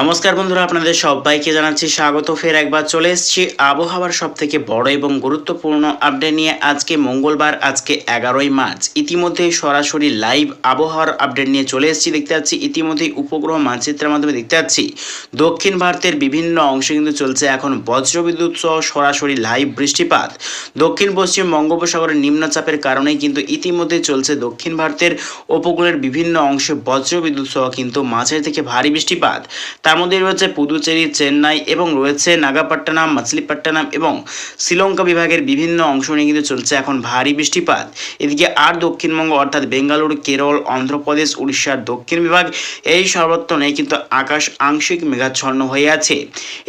নমস্কার বন্ধুরা, আপনাদের সবাইকে জানাচ্ছি স্বাগত। ফের একবার চলে এসেছি আবহাওয়ার সব থেকে বড় এবং গুরুত্বপূর্ণ আপডেট নিয়ে আজকে মঙ্গলবার, আজকে এগারোই মার্চ। ইতিমধ্যেই সরাসরি লাইভ আবহাওয়ার আপডেট নিয়ে চলে এসেছি, দেখতে পাচ্ছি। ইতিমধ্যেই উপগ্রহ মানচিত্রের মাধ্যমে দেখতে পাচ্ছি, দক্ষিণ ভারতের বিভিন্ন অংশে কিন্তু চলছে এখন বজ্রবিদ্যুৎ সহ সরাসরি লাইভ বৃষ্টিপাত। দক্ষিণ, পশ্চিম বঙ্গোপসাগরের নিম্নচাপের কারণেই কিন্তু ইতিমধ্যে চলছে দক্ষিণ ভারতের উপকূলের বিভিন্ন অংশে বজ্রবিদ্যুৎ সহ কিন্তু মাঝারি থেকে ভারী বৃষ্টিপাত। তার মধ্যে রয়েছে পুদুচেরি, চেন্নাই এবং রয়েছে নাগাপট্টনম, মাছলিপট্টনম এবং শ্রীলঙ্কা বিভাগের বিভিন্ন অংশ নিয়ে কিন্তু চলছে এখন ভারী বৃষ্টিপাত। এদিকে আর দক্ষিণবঙ্গ অর্থাৎ বেঙ্গালুরু, কেরল, অন্ধ্রপ্রদেশ, উড়িষ্যার দক্ষিণ বিভাগ এই সর্বত্রনে কিন্তু আকাশ আংশিক মেঘাচ্ছন্ন হয়ে আছে।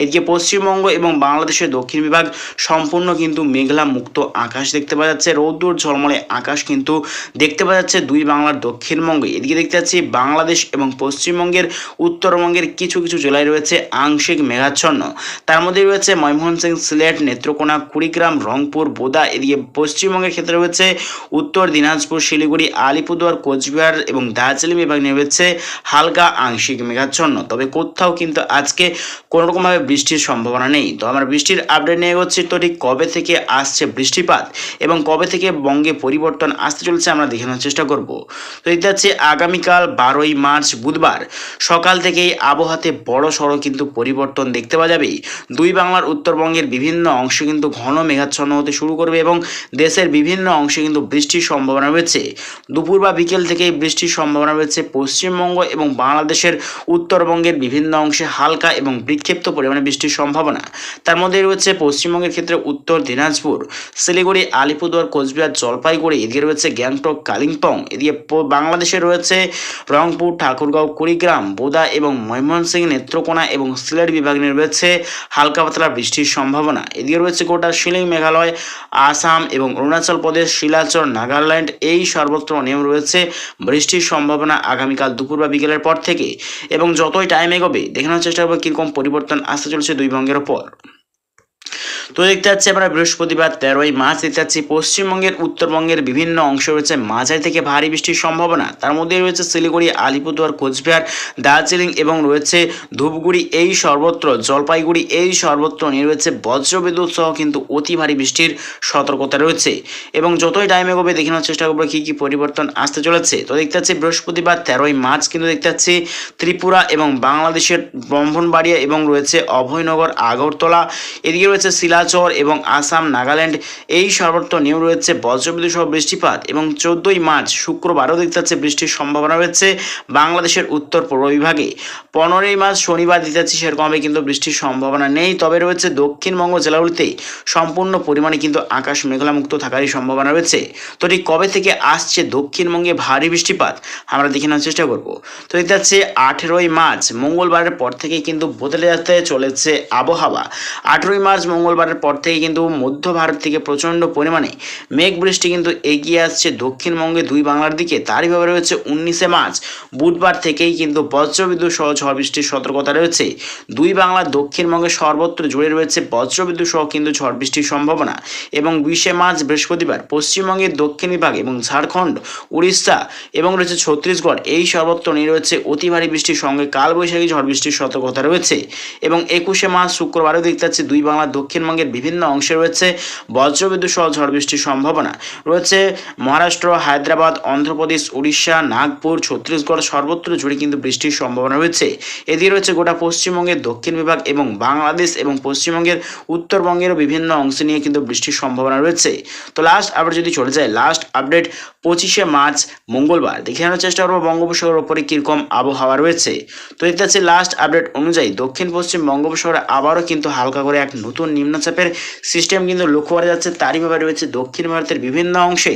এদিকে পশ্চিমবঙ্গ এবং বাংলাদেশের দক্ষিণ বিভাগ সম্পূর্ণ কিন্তু মেঘলা মুক্ত আকাশ দেখতে পাওয়া যাচ্ছে। রৌদ্র ঝলমলে আকাশ কিন্তু দেখতে পাওয়া যাচ্ছে দুই বাংলার দক্ষিণবঙ্গে। এদিকে দেখতে পাচ্ছি বাংলাদেশ এবং পশ্চিমবঙ্গের উত্তরবঙ্গের কিছু কিছু জেলায় রয়েছে আংশিক মেঘাচ্ছন্ন। তার মধ্যে রয়েছে ময়মনসিংহ সিলেট, নেত্রকোনা, কুড়িগ্রাম, রংপুর, বোদা। এদিকে পশ্চিমবঙ্গের ক্ষেত্রে রয়েছে উত্তর দিনাজপুর, শিলিগুড়ি, আলিপুরদুয়ার, কোচবিহার এবং দার্জিলিং বিভাগ নিয়ে রয়েছে হালকা আংশিক মেঘাচ্ছন্ন। তবে কোথাও কিন্তু আজকে কোনো রকমভাবে বৃষ্টির সম্ভাবনা নেই। তো আমরা বৃষ্টির আপডেট নিয়ে এগোচ্ছি। তো ঠিক কবে থেকে আসছে বৃষ্টিপাত এবং কবে থেকে বঙ্গে পরিবর্তন আসতে চলছে আমরা দেখে নেওয়ার চেষ্টা করব। তো এটা হচ্ছে আগামীকাল বারোই মার্চ বুধবার সকাল থেকেই আবহাওয়াতে বড় সড়ো কিন্তু পরিবর্তন দেখতে পাওয়া যাবে দুই বাংলার উত্তরবঙ্গের বিভিন্ন অংশে কিন্তু ঘন মেঘাচ্ছন্ন হতে শুরু করবে এবং দেশের বিভিন্ন অংশে কিন্তু বৃষ্টির সম্ভাবনা রয়েছে। দুপুর বা বিকেল থেকেই বৃষ্টির সম্ভাবনা রয়েছে পশ্চিমবঙ্গ এবং বাংলাদেশের উত্তরবঙ্গের বিভিন্ন অংশে হালকা এবং বিক্ষিপ্ত পরিমাণে বৃষ্টির সম্ভাবনা। তার মধ্যে রয়েছে পশ্চিমবঙ্গের ক্ষেত্রে উত্তর দিনাজপুর, শিলিগুড়ি, আলিপুরদুয়ার, কোচবিহার, জলপাইগুড়ি, এদিকে রয়েছে গ্যাংটক, কালিম্পং, এদিকে বাংলাদেশে রয়েছে রংপুর, ঠাকুরগাঁও, কুড়িগ্রাম, বোদা এবং ময়মনসিংহ নেত্রকোনা এবং সিলেট বিভাগ নিয়ে রয়েছে হালকা পাতলা বৃষ্টির সম্ভাবনা। এদিকে রয়েছে গোটা শিলিং মেঘালয়, আসাম এবং অরুণাচল প্রদেশ, শিলাচর, নাগাল্যান্ড এই সর্বত্র নিয়ম রয়েছে বৃষ্টির সম্ভাবনা আগামীকাল দুপুর বা বিকেলের পর থেকে। এবং যতই টাইম এগোবে দেখানোর চেষ্টা করব কীরকম পরিবর্তন আসতে চলছে দুই বঙ্গের ওপর। তো দেখতে পাচ্ছি আমরা বৃহস্পতিবার তেরোই মার্চ, দেখতে পাচ্ছি পশ্চিমবঙ্গের, উত্তরবঙ্গের বিভিন্ন অংশ রয়েছে মাঝারি থেকে ভারী বৃষ্টির সম্ভাবনা। তার মধ্যে রয়েছে শিলিগুড়ি, আলিপুরদুয়ার, কোচবিহার, দার্জিলিং এবং রয়েছে ধূপগুড়ি, এই সর্বত্র জলপাইগুড়ি, এই সর্বত্র নিয়ে রয়েছে বজ্রবিদ্যুৎ সহ কিন্তু অতি ভারী বৃষ্টির সতর্কতা রয়েছে। এবং যতই টাইম এগোবে, দেখে নেওয়ার চেষ্টা করব কী কী পরিবর্তন আসতে চলেছে। তো দেখতে পাচ্ছি বৃহস্পতিবার তেরোই মার্চ কিন্তু দেখতে পাচ্ছি ত্রিপুরা এবং বাংলাদেশের ব্রহ্মণবাড়িয়া এবং রয়েছে অভয়নগর, আগরতলা। এদিকে রয়েছে শিলাচর এবং আসাম নাগাল্যান্ড। এই সর্বত্র নিয়ম রয়েছে বজ্রবিদ্যুৎ সহ বৃষ্টিপাত এবং চোদ্দই মার্চ শুক্রবারও দেখতে যাচ্ছে বৃষ্টির সম্ভাবনা রয়েছে বাংলাদেশের উত্তর পূর্ব বিভাগে। পনেরোই মার্চ শনিবার দিতে যাচ্ছি সেরকমভাবে কিন্তু বৃষ্টির সম্ভাবনা নেই। তবে রয়েছে দক্ষিণবঙ্গ জেলাগুলিতে সম্পূর্ণ পরিমাণে কিন্তু আকাশ মেঘলামুক্ত থাকারই সম্ভাবনা রয়েছে। তো ঠিক কবে থেকে আসছে দক্ষিণবঙ্গে ভারী বৃষ্টিপাত? আমরা দেখে নেওয়ার চেষ্টা করব। তো দেখতে যাচ্ছে আঠেরোই মার্চ মঙ্গলবারের পর থেকেই কিন্তু বদলে যেতে চলেছে আবহাওয়া। আঠেরোই মার্চ মঙ্গলবারের পর থেকে কিন্তু মধ্য ভারত থেকে প্রচণ্ড পরিমাণে মেঘ বৃষ্টি কিন্তু এগিয়ে আসছে। দক্ষিণবঙ্গে দুই বাংলার দিকে, তারই ভাবে রয়েছে উনিশে মার্চ। বুধবার থেকেই কিন্তু বজ্রবিদ্যুৎ সহ ঝড় বৃষ্টির সতর্কতা রয়েছে। দুই বাংলার দক্ষিণবঙ্গে সর্বত্র জুড়ে রয়েছে বজ্রবিদ্যুৎ সহ কিন্তু ঝড় বৃষ্টির সম্ভাবনা এবং বিশে মার্চ বৃহস্পতিবার পশ্চিমবঙ্গের দক্ষিণ বিভাগ এবং ঝাড়খণ্ড, উড়িষ্যা এবং রয়েছে ছত্তিশগড় এই সর্বত্র নিয়ে রয়েছে অতি ভারী বৃষ্টির সঙ্গে কালবৈশাখী ঝড় বৃষ্টির সতর্কতা রয়েছে। এবং একুশে মার্চ শুক্রবারও দেখতে পাচ্ছি দুই বাংলার দক্ষিণবঙ্গের বিভিন্ন অংশে রয়েছে বজ্রবিদ্যুৎ সহ ঝড় বৃষ্টির সম্ভাবনা। রয়েছে মহারাষ্ট্র, হায়দ্রাবাদ, অন্ধ্রপ্রদেশ, উড়িষ্যা, নাগপুর, ছত্তিশগড়, সর্বত্র জুড়ে কিন্তু বৃষ্টির সম্ভাবনা রয়েছে। এদিকে রয়েছে গোটা পশ্চিমবঙ্গের দক্ষিণ বিভাগ এবং বাংলাদেশ এবং পশ্চিমবঙ্গের উত্তরবঙ্গেরও বিভিন্ন অংশ নিয়ে কিন্তু বৃষ্টির সম্ভাবনা রয়েছে। তো লাস্ট আপডেট যদি চলে যায় লাস্ট আপডেট পঁচিশে মার্চ, মঙ্গলবার। দেখে নেওয়ার চেষ্টা করব বঙ্গোপসাগরের ওপরে কীরকম আবহাওয়া রয়েছে। তো দেখতে লাস্ট আপডেট অনুযায়ী দক্ষিণ পশ্চিম বঙ্গোপসাগরে আবারও কিন্তু হালকা করে এক নতুন নিম্নচাপের সিস্টেম কিন্তু লক্ষ্য করা যাচ্ছে, তারই ব্যাপারে রয়েছে দক্ষিণ ভারতের বিভিন্ন অংশে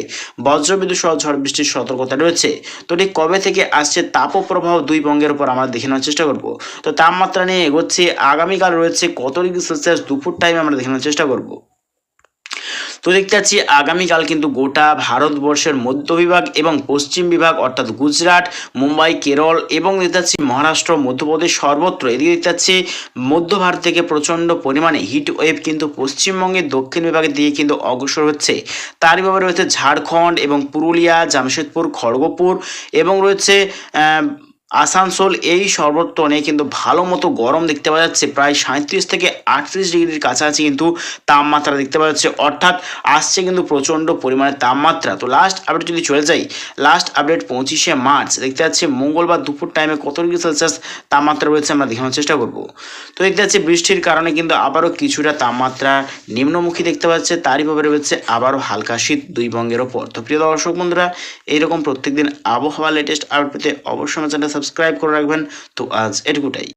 বজ্রবিদ্যুৎ সহ ঝড় বৃষ্টির সতর্কতা রয়েছে। তো ঠিক কবে থেকে আসছে তাপপ্রবাহ দুই বঙ্গের উপর আমরা দেখে নেওয়ার চেষ্টা করব। তো তাপমাত্রা নিয়ে এগোচ্ছে, আগামীকাল রয়েছে কত ডিগ্রি সেলসিয়াস দুপুর টাইমে আমরা দেখে নেওয়ার চেষ্টা করব। তো দেখতে পাচ্ছি আগামীকাল কিন্তু গোটা ভারতবর্ষের মধ্য বিভাগ এবং পশ্চিম বিভাগ অর্থাৎ গুজরাট, মুম্বাই, কেরল এবং দেখতে পাচ্ছি মহারাষ্ট্র, মধ্যপ্রদেশ সর্বত্র। এদিকে দেখতে পাচ্ছি মধ্য ভারত থেকে প্রচণ্ড পরিমাণে হিট ওয়েভ কিন্তু পশ্চিমবঙ্গের দক্ষিণ বিভাগের দিকে কিন্তু অগ্রসর হচ্ছে। তারই ভাবে রয়েছে ঝাড়খণ্ড এবং পুরুলিয়া, জামশেদপুর, খড়গপুর এবং রয়েছে আসানসোল এই সর্বত্রনে কিন্তু ভালো মতো গরম দেখতে পাওয়া যাচ্ছে। প্রায় সাঁত্রিশ থেকে আটত্রিশ ডিগ্রির কাছাকাছি কিন্তু তাপমাত্রা দেখতে পাওয়া যাচ্ছে। অর্থাৎ আসছে কিন্তু প্রচণ্ড পরিমাণে তাপমাত্রা। তো লাস্ট আপডেট যদি চলে যাই লাস্ট আপডেট পঁচিশে মার্চ। দেখতে যাচ্ছে মঙ্গলবার দুপুর টাইমে কত ডিগ্রি সেলসিয়াস তাপমাত্রা রয়েছে আমরা দেখানোর চেষ্টা করব। তো দেখতে যাচ্ছে বৃষ্টির কারণে কিন্তু আবারও কিছুটা তাপমাত্রা নিম্নমুখী দেখতে পাচ্ছে তারই ভাবে রয়েছে আবারও হালকা শীত দুই বঙ্গের ওপর। তো প্রিয় দর্শক বন্ধুরা, এইরকম প্রত্যেকদিন আবহাওয়া লেটেস্ট আপডেট পেতে অবশ্যই আমার চ্যানেল সাবস্ক্রাইব করে রাখবেন। তো আজ এটুকুটাই।